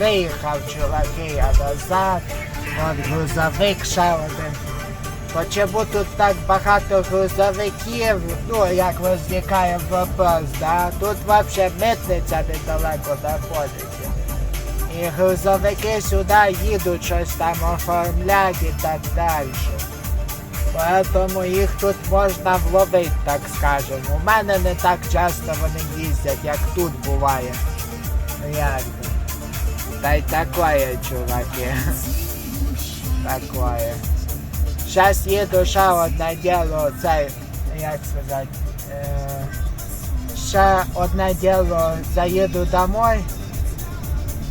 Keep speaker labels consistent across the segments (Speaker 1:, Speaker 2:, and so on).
Speaker 1: виїхав чуваки, а назад. От грузовик ще один. То чому тут так багато грузовиків, ну як виникає вопрос, да? Тут взагалі митниця недалеко знаходиться. І грузовики сюди їдуть щось там оформляти і так далі. Поэтому їх тут можна вловити, так скажемо. У мене не так часто вони їздять, як тут буває. Як би. Та й такое, чуваки. Такое. Зараз їду ще одне діло, це, як сказати, е, ще одне діло, заїду домой,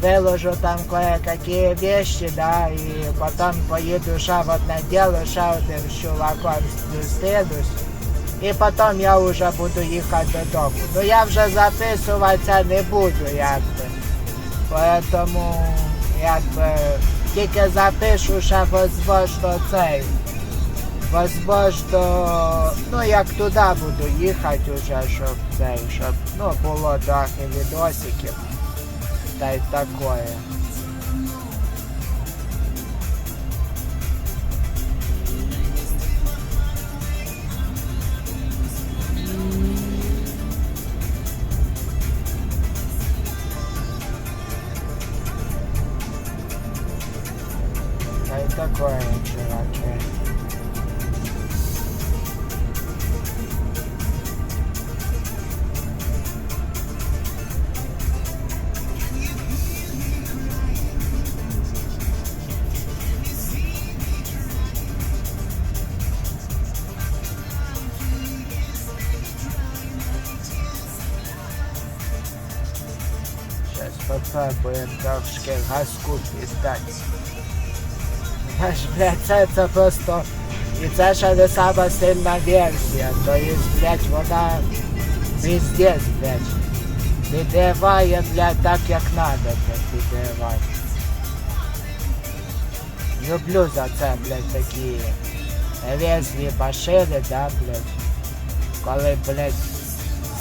Speaker 1: выложу там кое-какие вещи, да, и потом поеду ще в одне дело, ще один з чуваком зустрінусь. І потім я вже буду їхати додому. Ну я вже записуватися не буду, якби. Поэтому, якби, тільки запишу ще возможно цей. Возможно, ну як туди буду їхати вже, щоб цей, щоб ну, було трохи відосиків. Та й такое. Та й такое, чуваки. Зараз попробуємо трошки газку піздати. Аж, блядь, це, це просто... І це ще не сама сильна версія. То є, блядь, вона пиздец, блядь. Відриває, блядь, так як надо, блядь, відриває. Люблю за це, блядь, такі різні машини, да, блядь. Коли, блядь,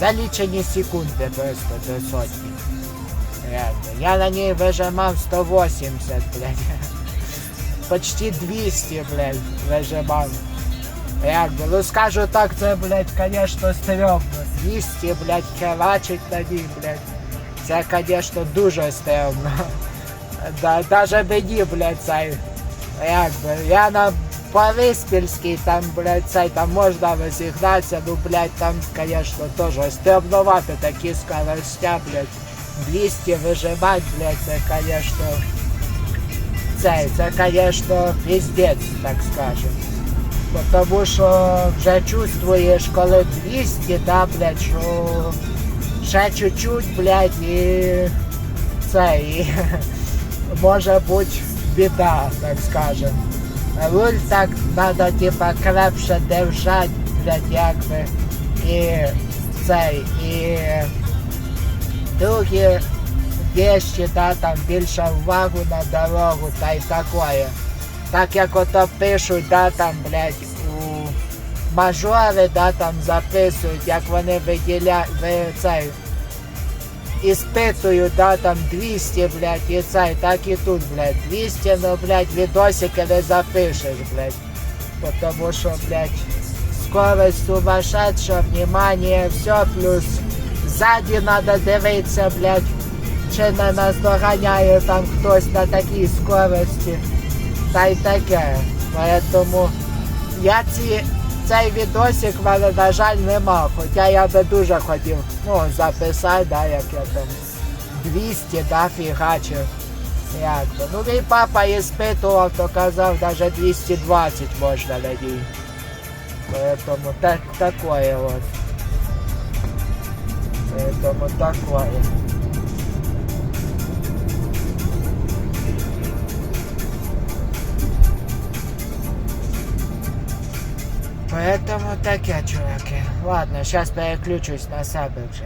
Speaker 1: за лічені секунди просто до сотні. Реально. Я на ней выжимал 180, блядь. Почти 200, блядь, выжимал. Реально. Ну скажу так, це, блядь, конечно, стрёмно. 200, блядь, херачить на ній, блядь. Це, конечно, дуже стрёмно. Да, даже мені, блядь, цей. Якби, я на Бориспільській, там, блядь, цей, там можна розігнатися, ну, блядь, там, конечно, тоже стрёмновато такі скоростя, блядь. 200 вижимать, блядь, це, конечно, це, це, конечно, пиздец, так скажем. Потому що вже чувствуєш, коли 200, да, блядь, що ще чуть-чуть, блядь, і це, і може бути біда, так скажем. Руль так надо, типа, крепше держать, блядь, якби, і цей, і другі вещи, да, там більше увагу на дорогу та й такое. Так як ото пишуть, да, там, блядь, у мажори, да, там записують, як вони виділяють, цей, іспитують, да, там 200, блядь, і цей, так і тут, блядь, 200, ну, блядь, відосики не запишеш, блядь. Потому що, блядь, скорость сумасшедша, внимание, все, плюс ззаді надо дивитися, блядь, чи не нас доганяє там хтось на такій скорості. Та й таке. Поэтому я ці, цей відосик в мене, на жаль, не мав. Хоча я би дуже хотів ну, записати, да, як я там 200, да, фігачив. Як то. Ну мій папа іспитував, то казав, навіть 220 можна на ній. Поэтому так, такое вот. Поэтому такое. Поэтому таке, чуваки. Ладно, сейчас переключусь на себе вже.